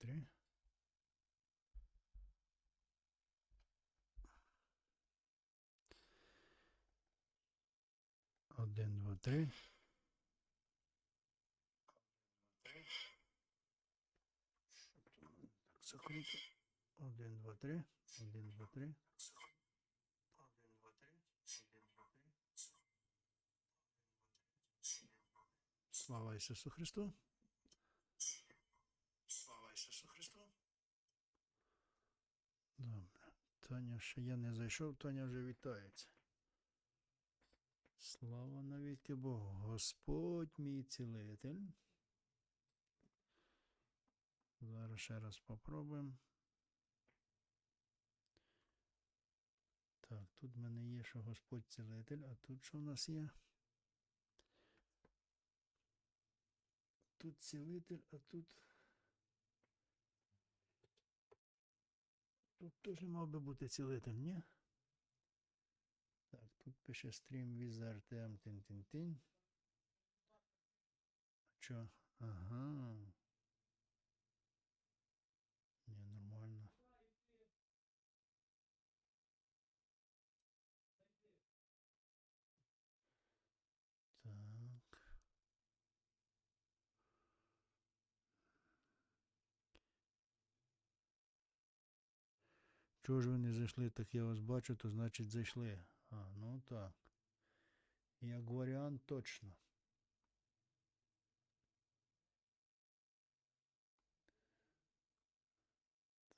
три. Один, два, три. Так, закрито. Один, два, три. Один, два, три. Один, два, три. Один, два, три. Слава Ісусу Христу. Слава Ісусу Христу. Добре. Таня ще я не зайшов, Таня вже вітається. Слава навіки Богу. Господь мій цілитель. Зараз ще раз попробуємо. Так, тут в мене є, що Господь цілитель, а тут що в нас є? Тут цілитель, а тут. Тут теж мав би бути цілитель, ні? Так, тут пише стрім віза тем тин тин тин. А чо? Ага. Ні, нормально. Так. Чого ж ви не зайшли, так я вас бачу, то значить зайшли. А, ну так. Як варіант точно.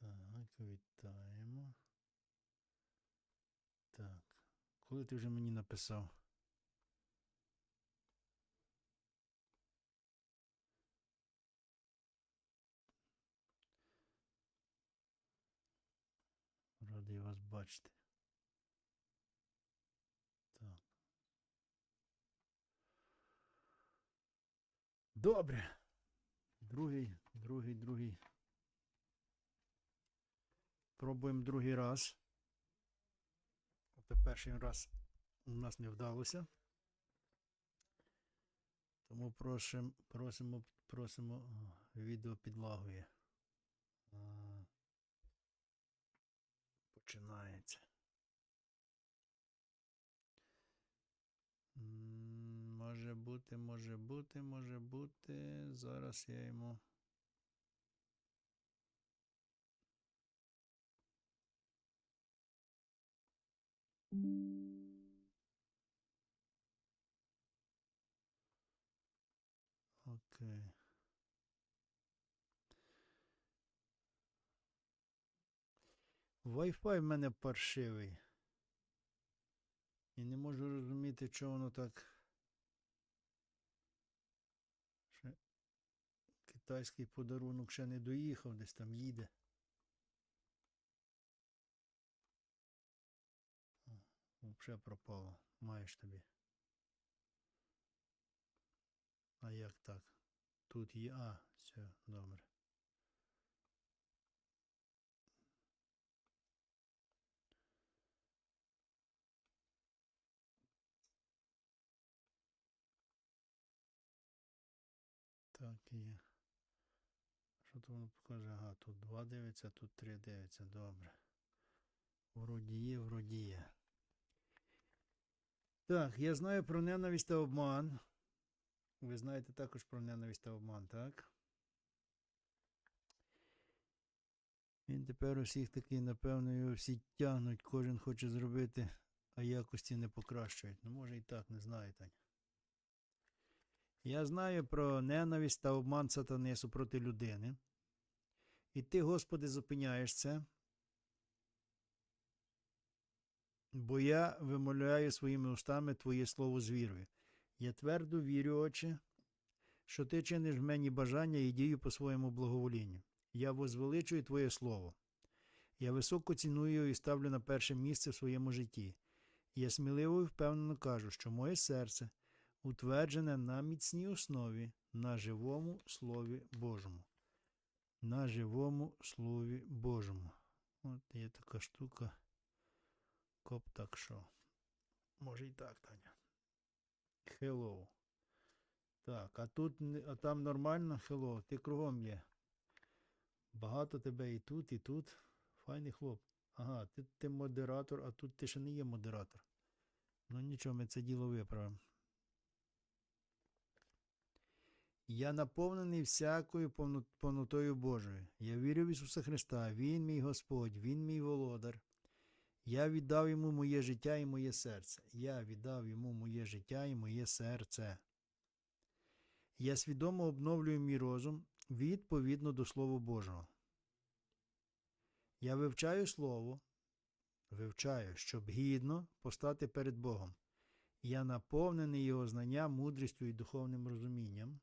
Так, вітаємо. Так. Коли ти вже мені написав? Радий. Так. Добре. Другий, другий, другий. Пробуємо другий раз. От перший раз у нас не вдалося. Тому просимо, просимо, просимо відео підлагує. Починається. Може бути, може бути, може бути. Зараз я йому. Окей. Wi-Fi в мене паршивий. І не можу розуміти, чого воно так. Ще китайський подарунок ще не доїхав, десь там їде. Взагалі пропало. Маєш тобі. А як так? Тут є. А, все, добре. Так, є. Що то воно покаже? 2 дивиться, тут 3 дивиться. Добре. Вроді є. Так, я знаю про ненависть та обман. Ви знаєте також про ненависть та обман, так? Він тепер усіх такий, напевно, його всі тягнуть, кожен хоче зробити, а якості не покращують. Ну, може і так, не знаю, Таня. Я знаю про ненависть та обман сатани супроти людини. І ти, Господи, зупиняєш це. Бо я вимовляю своїми устами Твоє слово з вірою. Я твердо вірю, Отче, що ти чиниш в мені бажання і дію по своєму благоволінню. Я возвеличую Твоє Слово. Я високо ціную і ставлю на перше місце в своєму житті. Я сміливо і впевнено кажу, що моє серце утверджене на міцній основі, на живому Слові Божому. На живому Слові Божому. От є така штука. Коп так що. Може і так, Таня. Hello. Так, а тут а там нормально hello. Ти кругом є. Багато тебе і тут, і тут. Файний хлоп. Ага, ти, ти модератор, а тут ти ще не є модератор. Ну нічого, ми це діло виправимо. Я наповнений всякою повнотою Божою. Я вірю в Ісуса Христа. Він мій Господь, Він мій володар. Я віддав йому моє життя і моє серце. Я віддав йому моє життя і моє серце. Я свідомо обновлюю мій розум відповідно до Слова Божого. Я вивчаю Слово, вивчаю, щоб гідно постати перед Богом. Я наповнений Його знанням, мудрістю і духовним розумінням.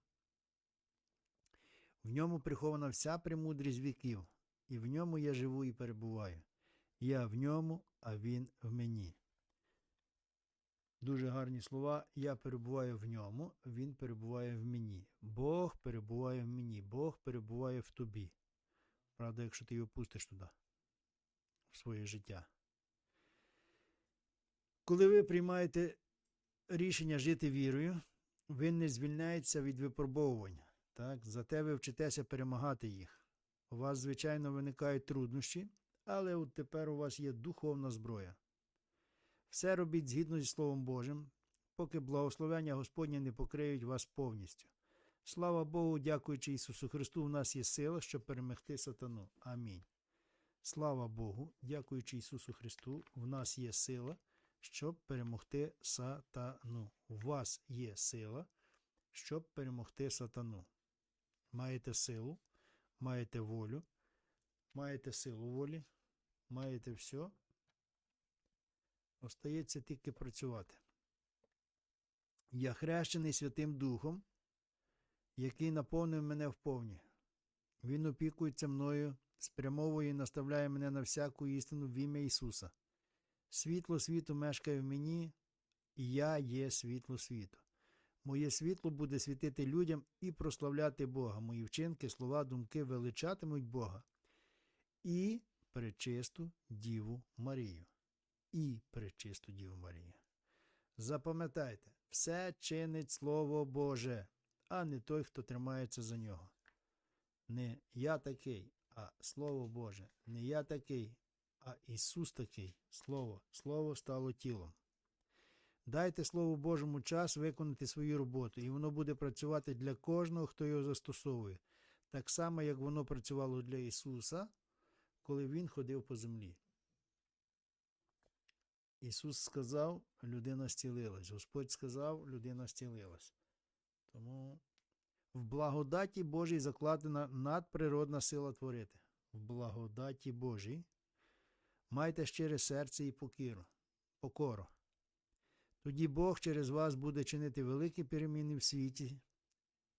В ньому прихована вся премудрість віків, і в ньому я живу і перебуваю. Я в ньому, а він в мені. Дуже гарні слова. Я перебуваю в ньому, він перебуває в мені. Бог перебуває в мені, Бог перебуває в тобі. Правда, якщо ти його пустиш туди, в своє життя. Коли ви приймаєте рішення жити вірою, ви не звільняєтеся від випробовування. Так? Зате ви вчитеся перемагати їх. У вас, звичайно, виникають труднощі, але от тепер у вас є духовна зброя. Все робіть згідно зі Словом Божим, поки благословення Господнє не покриють вас повністю. Слава Богу, дякуючи Ісусу Христу, в нас є сила, щоб перемогти сатану. Амінь. Слава Богу, дякуючи Ісусу Христу, в нас є сила, щоб перемогти сатану. У вас є сила, щоб перемогти сатану. Маєте силу, маєте волю, маєте силу волі, маєте все. Остається тільки працювати. Я хрещений Святим Духом, який наповнив мене вповні. Він опікується мною, спрямовує і наставляє мене на всяку істину в ім'я Ісуса. Світло світу мешкає в мені, і я є світло світу. Моє світло буде світити людям і прославляти Бога. Мої вчинки, слова, думки величатимуть Бога і пречисту Діву Марію. І пречисту Діву Марію. Запам'ятайте, все чинить Слово Боже, а не той, хто тримається за нього. Не я такий, а Слово Боже, не я такий, а Ісус такий. Слово, Слово стало тілом. Дайте Слову Божому час виконати свою роботу, і воно буде працювати для кожного, хто його застосовує, так само, як воно працювало для Ісуса, коли Він ходив по землі. Ісус сказав, людина зцілилась. Господь сказав, людина зцілилась. Тому в благодаті Божій закладена надприродна сила творити. В благодаті Божій майте щире серце і покіру, покору. Тоді Бог через вас буде чинити великі переміни в світі,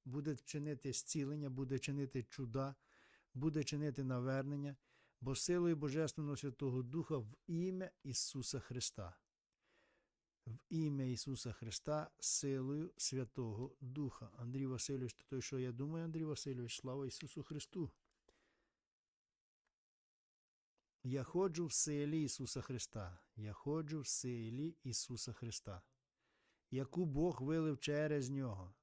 буде чинити зцілення, буде чинити чуда, буде чинити навернення, бо силою Божественного Святого Духа в ім'я Ісуса Христа. В ім'я Ісуса Христа силою Святого Духа. Андрій Васильович, то той, що я думаю, Андрій Васильович, слава Ісусу Христу. Я ходжу в силі Ісуса Христа. Я ходжу в силі Ісуса Христа, яку Бог вилив через нього.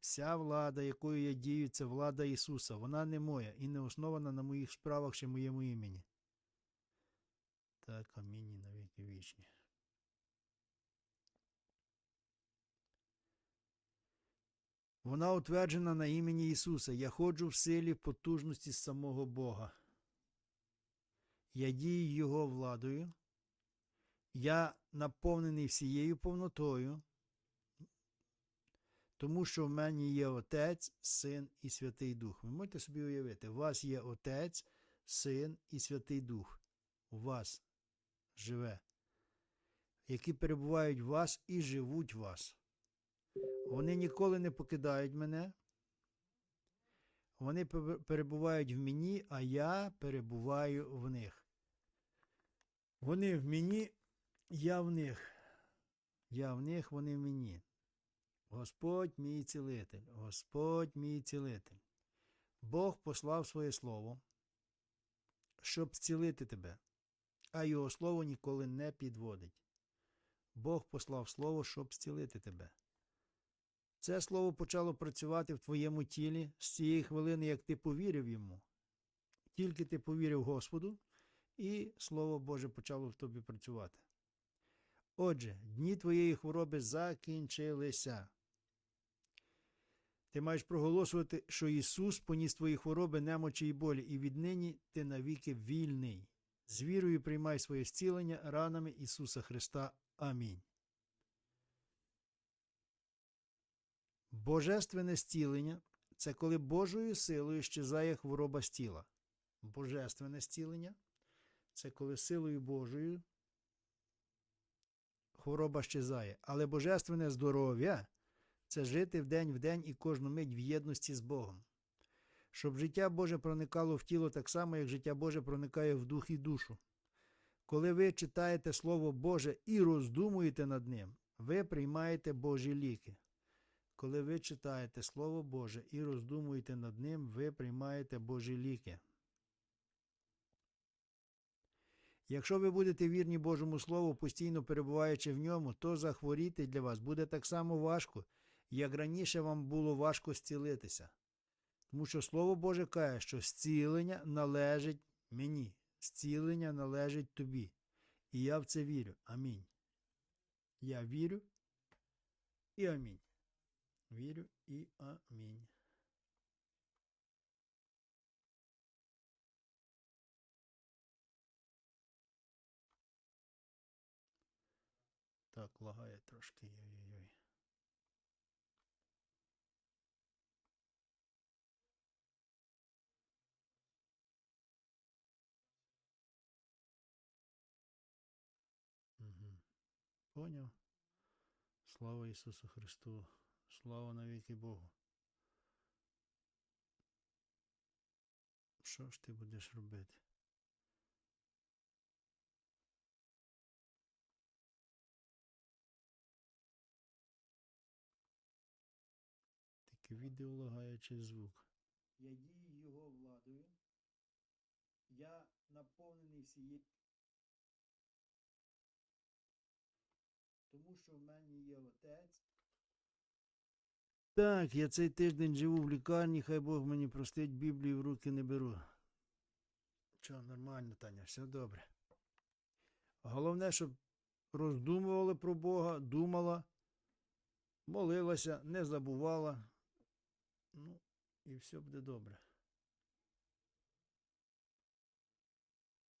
Вся влада, якою я дію, це влада Ісуса. Вона не моя і не основана на моїх справах чи моєму імені. Так, амінь навіки вічні. Вона утверджена на імені Ісуса. Я ходжу в силі потужності самого Бога. Я дію Його владою. Я наповнений всією повнотою, тому що в мене є Отець, Син і Святий Дух. Ви можете собі уявити, у вас є Отець, Син і Святий Дух. У вас живе, які перебувають в вас і живуть в вас. Вони ніколи не покидають мене. Вони перебувають в мені, а я перебуваю в них. Вони в мені, я в них. Я в них, вони в мені. Господь мій цілитель, Господь мій цілитель. Бог послав своє слово, щоб зцілити тебе, а його слово ніколи не підводить. Бог послав слово, щоб зцілити тебе. Це слово почало працювати в твоєму тілі з цієї хвилини, як ти повірив йому. Тільки ти повірив Господу, і Слово Боже почало в тобі працювати. Отже, дні твоєї хвороби закінчилися. Ти маєш проголошувати, що Ісус поніс твої хвороби, немочі і болі, і віднині ти навіки вільний. З вірою приймай своє зцілення ранами Ісуса Христа. Амінь. Божественне зцілення це коли Божою силою щезає хвороба з тіла. Божественне зцілення це коли силою Божою хвороба щезає. Але божественне здоров'я це жити вдень в день і кожну мить в єдності з Богом. Щоб життя Боже проникало в тіло так само, як життя Боже проникає в дух і душу. Коли ви читаєте Слово Боже і роздумуєте над ним, ви приймаєте Божі ліки. Коли ви читаєте Слово Боже і роздумуєте над ним, ви приймаєте Божі ліки. Якщо ви будете вірні Божому Слову, постійно перебуваючи в ньому, то захворіти для вас буде так само важко, як раніше вам було важко зцілитися. Тому що Слово Боже каже, що зцілення належить мені, зцілення належить тобі. І я в це вірю. Амінь. Я вірю і амінь. Вірю і амінь. Так, лагає трошки. Йой-йой-йой. Угу. Поняв. Слава Ісусу Христу. Слава навіки Богу. Що ж ти будеш робити? Відео лагає звук. Я дію його владою. Я наповнений всією. Тому що в мене є отець. Так, я цей тиждень живу в лікарні, хай Бог мені простить, Біблію в руки не беру. Що, нормально, Таня, все добре. Головне, щоб роздумували про Бога, думала, молилася, не забувала. Ну, і все буде добре.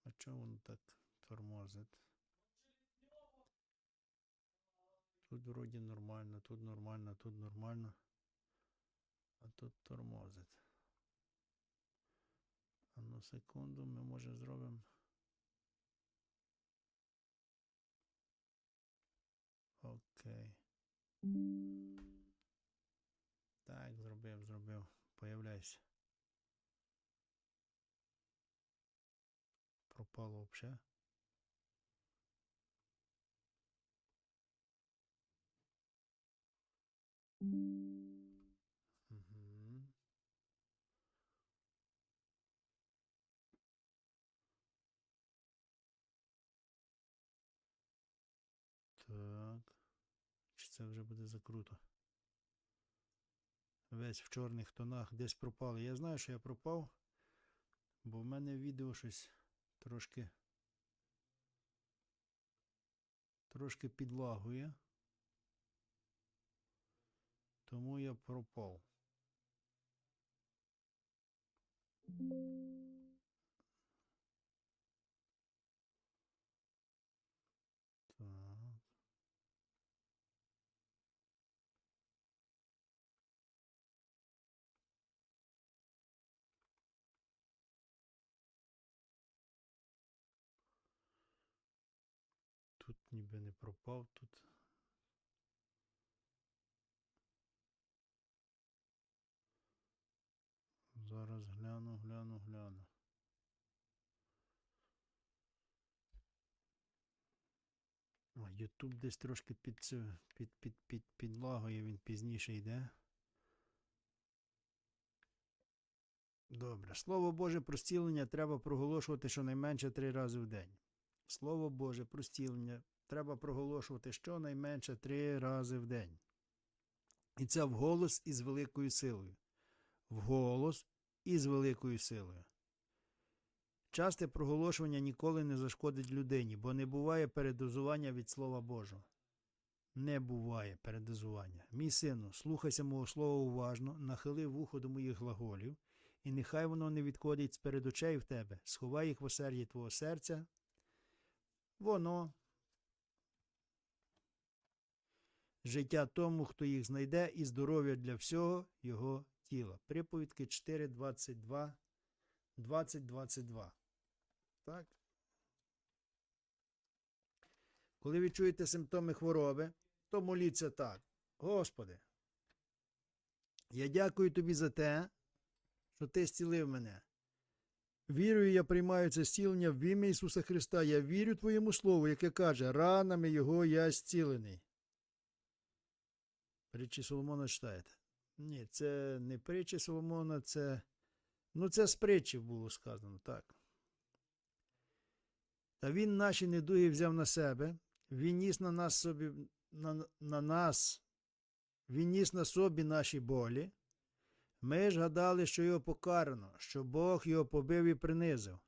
А чому воно так тормозить? Тут вроді нормально, тут нормально, тут нормально. А тут тормозить. А ну секунду ми може зробимо. Окей. Появляйся. Пропало. Угу. Так. Чи це вже буде закруто? Весь в чорних тонах десь пропали. Я знаю, що я пропав, бо в мене відео щось трошки трошки підлагує. Тому я пропав. Так. Тут ніби тут. Зараз гляну, гляну, гляну. О, Ютуб десь трошки під, цю- під, під, під, підлагує, він пізніше йде. Добре. Слово Боже про зцілення треба проголошувати щонайменше три рази в день. Слово Боже про зцілення треба проголошувати щонайменше три рази в день. І це вголос із великою силою. Вголос і з великою силою. Часте проголошування ніколи не зашкодить людині, бо не буває передозування від Слова Божого. Не буває передозування. Мій сину, слухайся мого слова уважно, нахили вухо до моїх глаголів, і нехай воно не відходить з перед очей в тебе, сховай їх в осерді твого серця. Воно. Життя тому, хто їх знайде, і здоров'я для всього його тіла. Приповідки 4, 22, 20, 22. Так? Коли відчуєте симптоми хвороби, то моліться так. Господи, я дякую тобі за те, що ти зцілив мене. Вірую, я приймаю це зцілення в ім'я Ісуса Христа. Я вірю Твоєму Слову, яке каже, ранами Його я зцілений. Притчі Соломона читаєте? Ні, це не притчі Соломона, це. Ну, це з притчів було сказано, так. Та він наші недуги взяв на себе, він ніс на нас собі, на, на нас, він ніс на собі наші болі. Ми ж гадали, що його покарано, що Бог його побив і принизив.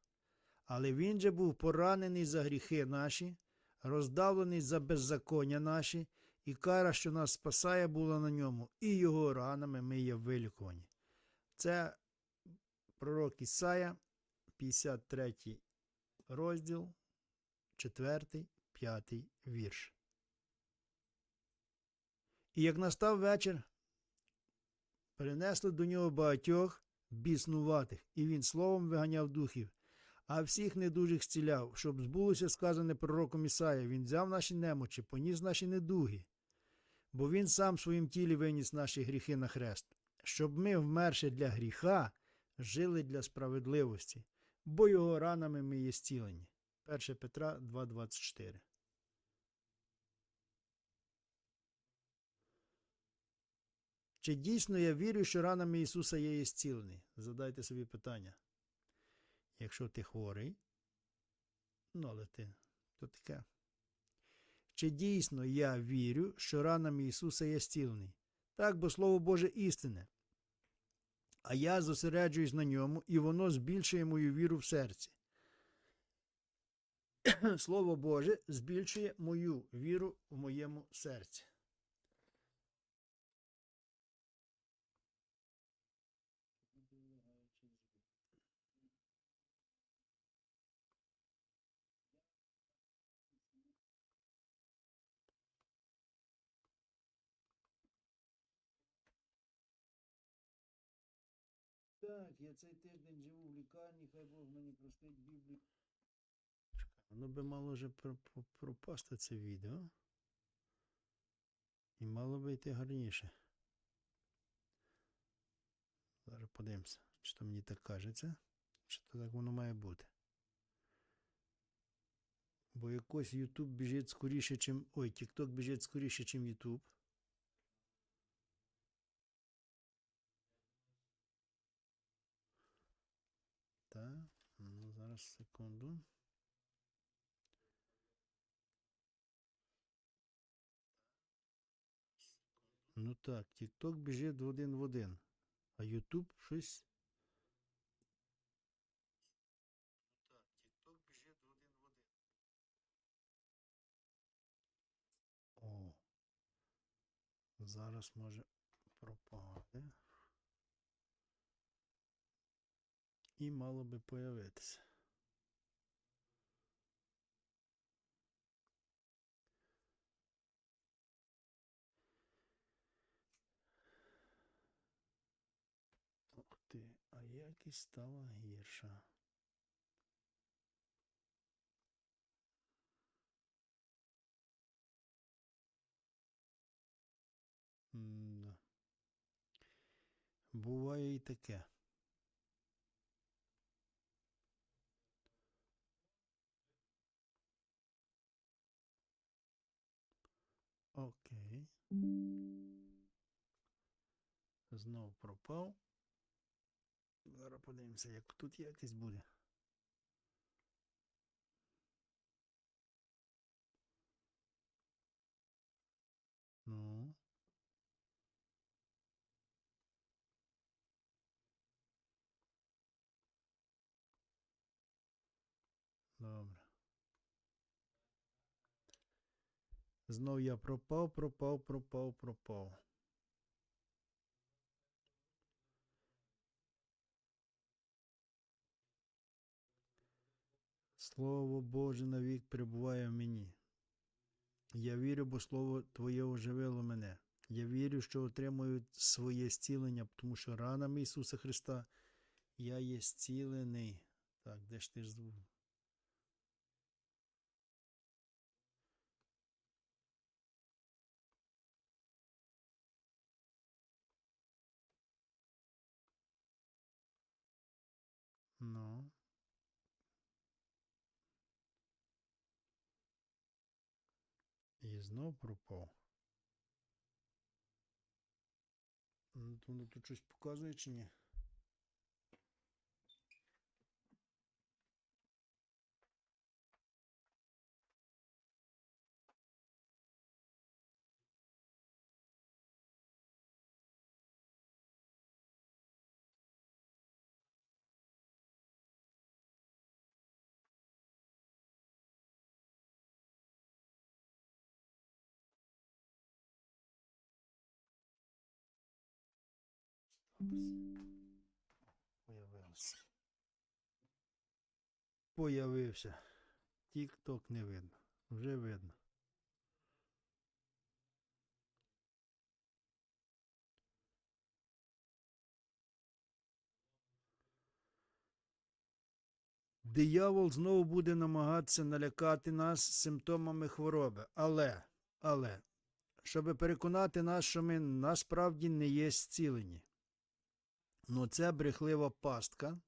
Але він же був поранений за гріхи наші, роздавлений за беззаконня наші, і кара, що нас спасає, була на ньому, і його ранами ми є вилікувані. Це пророк Ісая, 53 розділ, 4, 5 вірш. І як настав вечір, перенесли до нього багатьох біснуватих, і він словом виганяв духів, а всіх недужих зціляв, щоб збулося сказане пророком Ісая, він взяв наші немочі, поніс наші недуги, бо він сам в своїм тілі виніс наші гріхи на хрест, щоб ми, вмерши для гріха, жили для справедливості, бо його ранами ми є зцілені. 1 Петра 2,24 Чи дійсно я вірю, що ранами Ісуса є зцілений? Задайте собі питання. Якщо ти хворий, ну але ти то таке. Чи дійсно я вірю, що ранами Ісуса я стілений? Так, бо Слово Боже істине. А я зосереджуюсь на ньому, і воно збільшує мою віру в серці. Слово Боже збільшує мою віру в моєму серці. Так, я цей тиждень живу в лікарні, хай Бог мені простить Біблію. Воно би мало вже про- про- пропасти це відео. І мало би йти гарніше. Зараз подивимося, чи то мені так кажеться, чи то так воно має бути. Бо якось YouTube біжить скоріше, чим. Ой, TikTok біжить скоріше, чим YouTube. Так, ну зараз секунду. Ну так, TikTok біжить в один в один. А YouTube щось. О. Зараз може пропаде. І мало би появитися. Ух ти, а якість стала гірша. М-да. Буває і таке. Окей. Знов пропав подивимося, як тут якість буде. Ну. Добре. Знов я пропав, пропав, пропав, пропав. Слово Боже навік перебуває в мені. Я вірю, бо Слово Твоє оживило мене. Я вірю, що отримую своє зцілення, тому що ранами Ісуса Христа я є зцілений. Так, де ж ти ж звук? Знов пропав. Воно тут щось показує чи ні? Появився. Появився. Тік-ток не видно. Вже видно. Диявол знову буде намагатися налякати нас симптомами хвороби. Але, але, щоб переконати нас, що ми насправді не є зцілені. Ну, це брехлива пастка.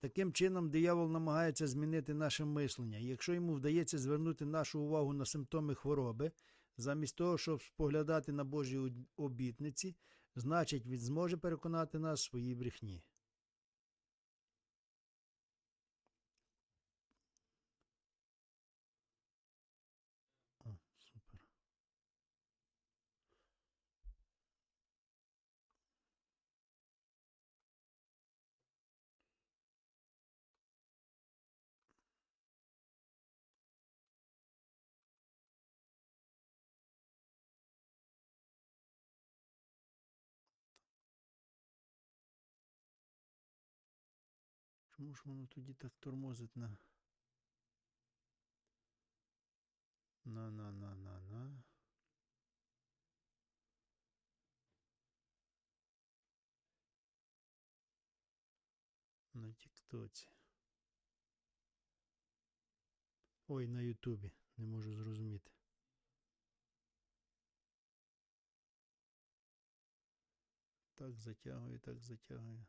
Таким чином, диявол намагається змінити наше мислення. Якщо йому вдається звернути нашу увагу на симптоми хвороби, замість того, щоб споглядати на Божі обітниці, значить, він зможе переконати нас в своїй брехні. Чому ж воно тоді так тормозить на. На на на на на. На Тіктоці. Ой, на Ютубі. Не можу зрозуміти. Так затягую, так затягую.